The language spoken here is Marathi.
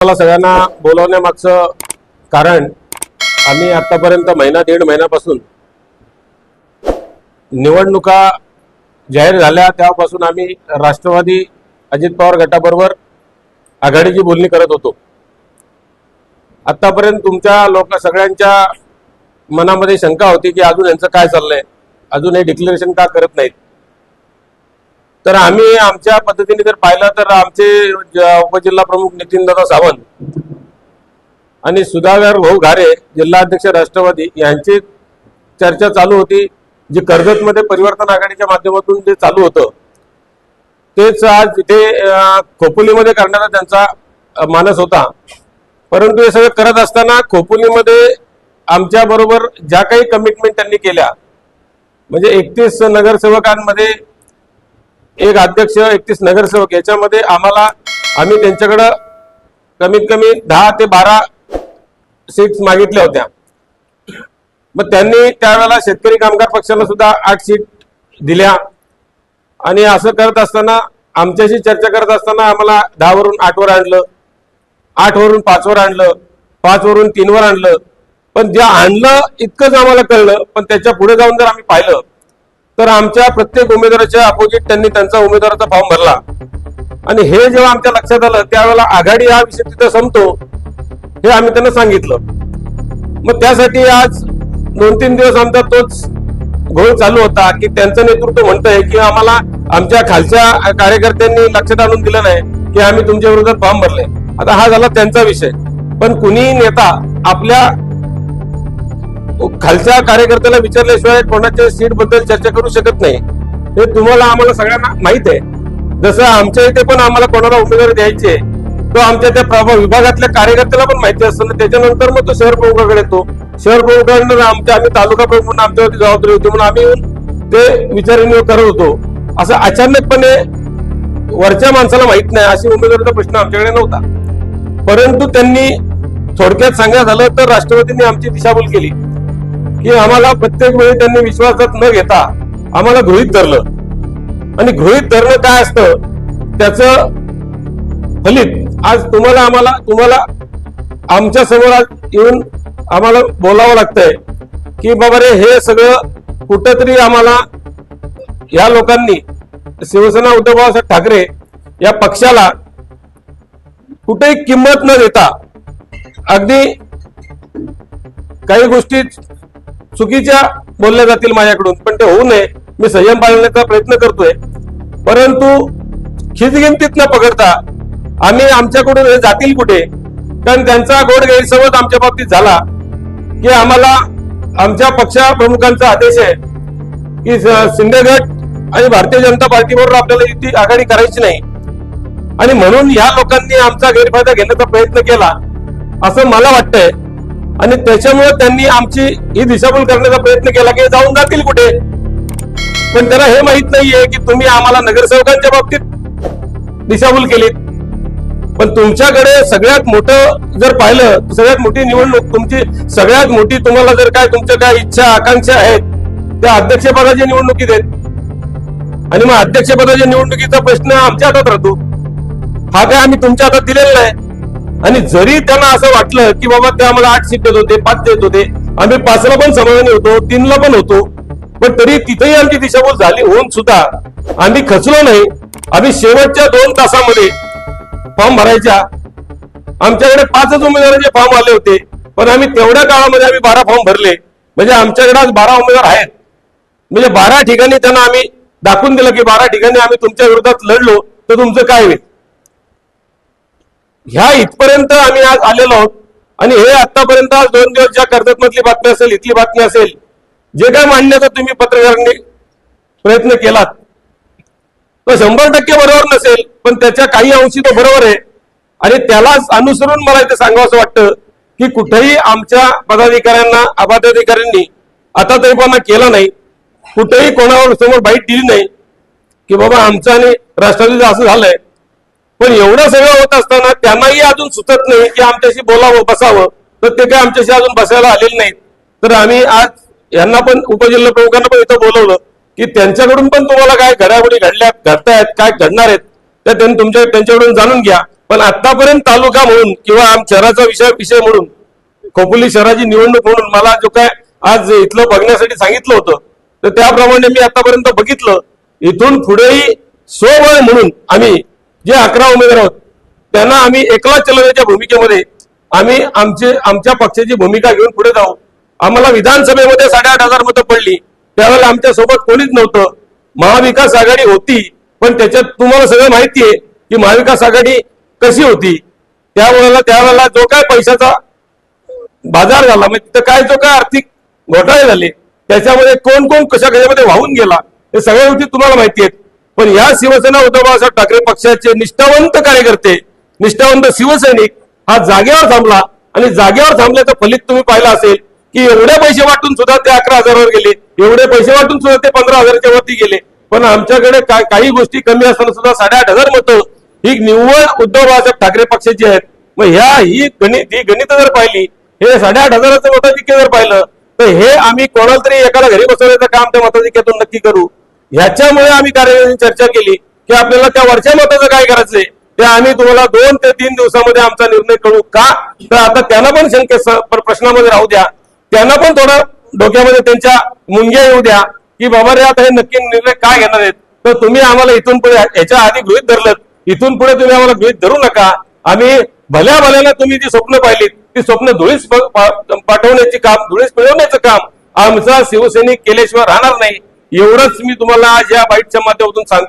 मला सगळ्यांना बोलवण्यामागचं कारण आम्ही आतापर्यंत महिना दीड महिन्यापासून निवडणुका जाहीर झाल्या तेव्हापासून आम्ही राष्ट्रवादी अजित पवार गटाबरोबर आघाडीची बोलणी करत होतो. आतापर्यंत तुमच्या लोक सगळ्यांच्या मनामध्ये शंका होती की अजून यांचं काय चाललंय? अजून हे डिक्लेरेशन का करत नाहीत? तर आम्ही आमच्या पद्धतीने जर पाहिलं तर आमचे उपजिल्हा प्रमुख नितीनदादा सावंत आणि सुधाकर भाऊ घारे जिल्हाध्यक्ष राष्ट्रवादी यांची चर्चा चालू होती जी कर्जतमध्ये परिवर्तन आघाडीच्या माध्यमातून जे चालू होतं तेच आज तिथे खोपोलीमध्ये करण्याचा त्यांचा मानस होता. परंतु हे सगळं करत असताना खोपोलीमध्ये आमच्या बरोबर ज्या काही कमिटमेंट त्यांनी केल्या म्हणजे एकतीस नगरसेवकांमध्ये एक अध्यक्ष एकतीस नगरसेवक याच्यामध्ये आम्हाला आम्ही त्यांच्याकडं कमीत कमी दहा ते बारा सीट्स मागितल्या होत्या. मग त्यांनी त्यावेळेला शेतकरी कामगार पक्षाला सुद्धा आठ सीट दिल्या. आणि असं करत असताना आमच्याशी चर्चा करत असताना आम्हाला दहावरून आठवर आणलं. आठवरून पाचवर आणलं. पाचवरून तीनवर आणलं. पण जे आणलं इतकंच आम्हाला कळलं. पण त्याच्या पुढे जाऊन जर आम्ही पाहिलं तर आमच्या प्रत्येक उमेदवाराच्या अपोजिट त्यांनी त्यांचा उमेदवाराचा फॉर्म भरला. आणि हे जेव्हा आमच्या लक्षात आलं त्यावेळेला आघाडी हा विषय तिथं संपतो हे आम्ही त्यांना सांगितलं. मग त्यासाठी आज दोन तीन दिवस आमचा तोच घोळ चालू होता की त्यांचं नेतृत्व म्हणतंय की आम्हाला आमच्या खालच्या कार्यकर्त्यांनी लक्षात आणून दिलं नाही की आम्ही तुमच्या विरोधात फॉर्म भरले. आता हा झाला त्यांचा विषय. पण कुणीही नेता आपल्या खालच्या कार्यकर्त्याला विचारल्याशिवाय कोणाच्या सीटबद्दल चर्चा करू शकत नाही. हे तुम्हाला आम्हाला सगळ्यांना माहीत आहे. जसं आमच्या इथे पण आम्हाला कोणाला उमेदवारी द्यायची आहे तो आमच्या त्या प्रभाव विभागातल्या कार्यकर्त्याला पण माहिती असताना त्याच्यानंतर मग तो शहर प्रमुखाकडे येतो. शहर प्रमुखाकडे आमच्या आम्ही तालुका प्रमुख म्हणून आमच्यावरती जबाबदारी होती म्हणून आम्ही येऊन ते विचारविनिमय करत होतो. असं अचानकपणे वरच्या माणसाला माहीत नाही अशी उमेदवारीचा प्रश्न आमच्याकडे नव्हता. परंतु त्यांनी थोडक्यात सांगायचं झालं तर राष्ट्रवादीने आमची दिशाभूल केली. की आम्हाला प्रत्येक वेळी त्यांनी विश्वासात न घेता आम्हाला गृहित धरलं. आणि गृहित धरणं काय असतं? त्याचं फलित आज तुम्हाला आम्हाला तुम्हाला आमच्यासमोर आज येऊन आम्हाला बोलावं लागतंय की बाबा रे हे सगळं कुठंतरी आम्हाला या लोकांनी शिवसेना उद्धव बाळासाहेब ठाकरे या पक्षाला कुठेही किंमत न देता अगदी काही गोष्टी चुकीच्या बोलल्या जातील माझ्याकडून पण ते होऊ नये. मी संयम पाळण्याचा प्रयत्न करतोय. परंतु खिचगिंतीत न पकडता आम्ही आमच्याकडून हे जातील कुठे? कारण त्यांचा गोड गैरसमज आमच्या बाबतीत झाला की आम्हाला आमच्या पक्षा प्रमुखांचा आदेश आहे की स- शिंदे गट आणि भारतीय जनता पार्टीबरोबर आपल्याला युती आघाडी करायची नाही. आणि म्हणून या लोकांनी आमचा गैरफायदा घेण्याचा प्रयत्न केला असं मला वाटतंय. आणि त्याच्यामुळे त्यांनी आमची ही दिशाभूल करण्याचा प्रयत्न केला की जाऊन जातील कुठे. पण त्यांना हे माहीत नाहीये की तुम्ही आम्हाला नगरसेवकांच्या बाबतीत दिशाभूल केलीत. पण तुमच्याकडे सगळ्यात मोठं जर पाहिलं सगळ्यात मोठी निवडणूक तुमची सगळ्यात मोठी तुम्हाला जर काय तुमच्या काय इच्छा आकांक्षा आहेत त्या अध्यक्षपदाच्या निवडणुकीत आहेत आणि मग अध्यक्षपदाच्या निवडणुकीचा प्रश्न आमच्या हातात राहतो. हा काय आम्ही तुमच्या हातात दिलेला नाही. आणि जरी त्यांना असं वाटलं की बाबा ते आम्हाला आठ सीट देत होते पाच देत होते आम्ही पाचला पण समाधानी होतो तीनला पण होतो पण तरी तिथेही आमची दिशाभूल झाली होऊन सुद्धा आम्ही खचलो नाही. आम्ही शेवटच्या दोन तासामध्ये फॉर्म भरायच्या. आमच्याकडे पाचच उमेदवारांचे फॉर्म आले होते पण आम्ही तेवढ्या काळामध्ये आम्ही बारा फॉर्म भरले. म्हणजे आमच्याकडे आज बारा उमेदवार आहेत. म्हणजे बारा ठिकाणी त्यांना आम्ही दाखवून दिलं की बारा ठिकाणी आम्ही तुमच्या विरोधात लढलो तर तुमचं काय होईल? ह्या इथपर्यंत आम्ही आज आलेलो आहोत. आणि हे आतापर्यंत आज दोन दिवस ज्या कर्जतमधली बातमी असेल इथली बातमी असेल जे काय मांडण्याचा तुम्ही पत्रकारांनी प्रयत्न केलात तो शंभर टक्के बरोबर नसेल पण त्याच्या काही अंशी तो बरोबर आहे. आणि त्यालाच अनुसरून मला इथे सांगावं वाटतं की कुठेही आमच्या पदाधिकाऱ्यांना अबाधिकाऱ्यांनी आता तरीपणा केला नाही कुठेही कोणावर समोर बाईट दिली नाही की बाबा आमचं आणि राष्ट्रवादीचं असं झालंय. पण एवढं सगळं होत असताना त्यांनाही अजून सुचत नाही की आमच्याशी बोलावं बसावं. तर ते काय आमच्याशी अजून बसायला आलेले नाहीत. तर आम्ही आज यांना पण उपजिल्हा प्रमुखांना पण इथं बोलवलं की त्यांच्याकडून पण तुम्हाला काय घडामोडी घडल्या घडतायत काय घडणार आहेत त्या त्यांनी तुमच्या त्यांच्याकडून जाणून घ्या. पण आतापर्यंत तालुका म्हणून किंवा आम शहराचा विषय विषय म्हणून खोपोली शहराची निवडणूक म्हणून मला जो काय आज इथलं बघण्यासाठी सांगितलं होतं तर त्याप्रमाणे मी आतापर्यंत बघितलं. इथून पुढेही स्वबळ म्हणून आम्ही जे अकरा उमेदवार आहोत त्यांना आम्ही एकला चलवण्याच्या भूमिकेमध्ये आम्ही आमचे आमच्या पक्षाची भूमिका घेऊन पुढे जाऊ. आम्हाला विधानसभेमध्ये साडेआठ हजार मतं पडली. त्यावेळेला आमच्यासोबत कोणीच नव्हतं. महाविकास आघाडी होती पण त्याच्यात तुम्हाला सगळं माहिती आहे की महाविकास आघाडी कशी होती. त्यावेळेला त्यावेळेला जो काय पैशाचा बाजार झाला म्हणजे तिथं काय जो काय आर्थिक घोटाळे झाले त्याच्यामध्ये कोण कोण कशा कशामध्ये वाहून गेला हे सगळ्या गोष्टी तुम्हाला माहिती आहेत. पण या शिवसेना उद्धव बाळासाहेब ठाकरे पक्षाचे निष्ठावंत कार्यकर्ते निष्ठावंत शिवसैनिक हा जागेवर थांबला. आणि जागेवर थांबल्याचं फलित तुम्ही पाहिलं असेल की एवढे पैसे वाटून सुद्धा ते अकरा हजारावर गेले एवढे पैसे वाटून सुद्धा ते पंधरा हजाराच्या वरती गेले. पण आमच्याकडे काही गोष्टी कमी असताना सुद्धा साडेआठ हजार मतं ही निव्वळ उद्धव बाळासाहेब ठाकरे पक्षाची आहेत. मग ह्या ही गणित ही गणित जर पाहिली हे साडेआठ हजाराचं मताधिक्य जर पाहिलं तर हे आम्ही कोणाला तरी एकाला घरी बसवण्याचं काम त्या मताधिक्यातून नक्की करू. ह्याच्यामुळे आम्ही कार्यकर्त्यांनी चर्चा केली की आपल्याला त्या वरच्या मताचं काय करायचंय? ते आम्ही तुम्हाला दोन ते तीन दिवसामध्ये आमचा निर्णय कळू का? तर आता त्यांना पण शंके प्रश्नामध्ये राहू द्या. त्यांना पण थोडं डोक्यामध्ये त्यांच्या मुंग्या येऊ द्या की बाबा रे आता हे नक्की निर्णय काय घेणार आहेत? तर तुम्ही आम्हाला इथून पुढे याच्या आधी गृहित धरलं इथून पुढे तुम्ही आम्हाला गृहित धरू नका. आम्ही भल्या भल्याला तुम्ही जी स्वप्न पाहिलीत ती स्वप्न धुळीस पाठवण्याची पाठवण्याचे काम धुळीस मिळवण्याचं काम आमचा शिवसैनिक केल्याशिवाय राहणार नाही. एवढंच मी तुम्हाला आज या बाईटच्या माध्यमातून सांगतो.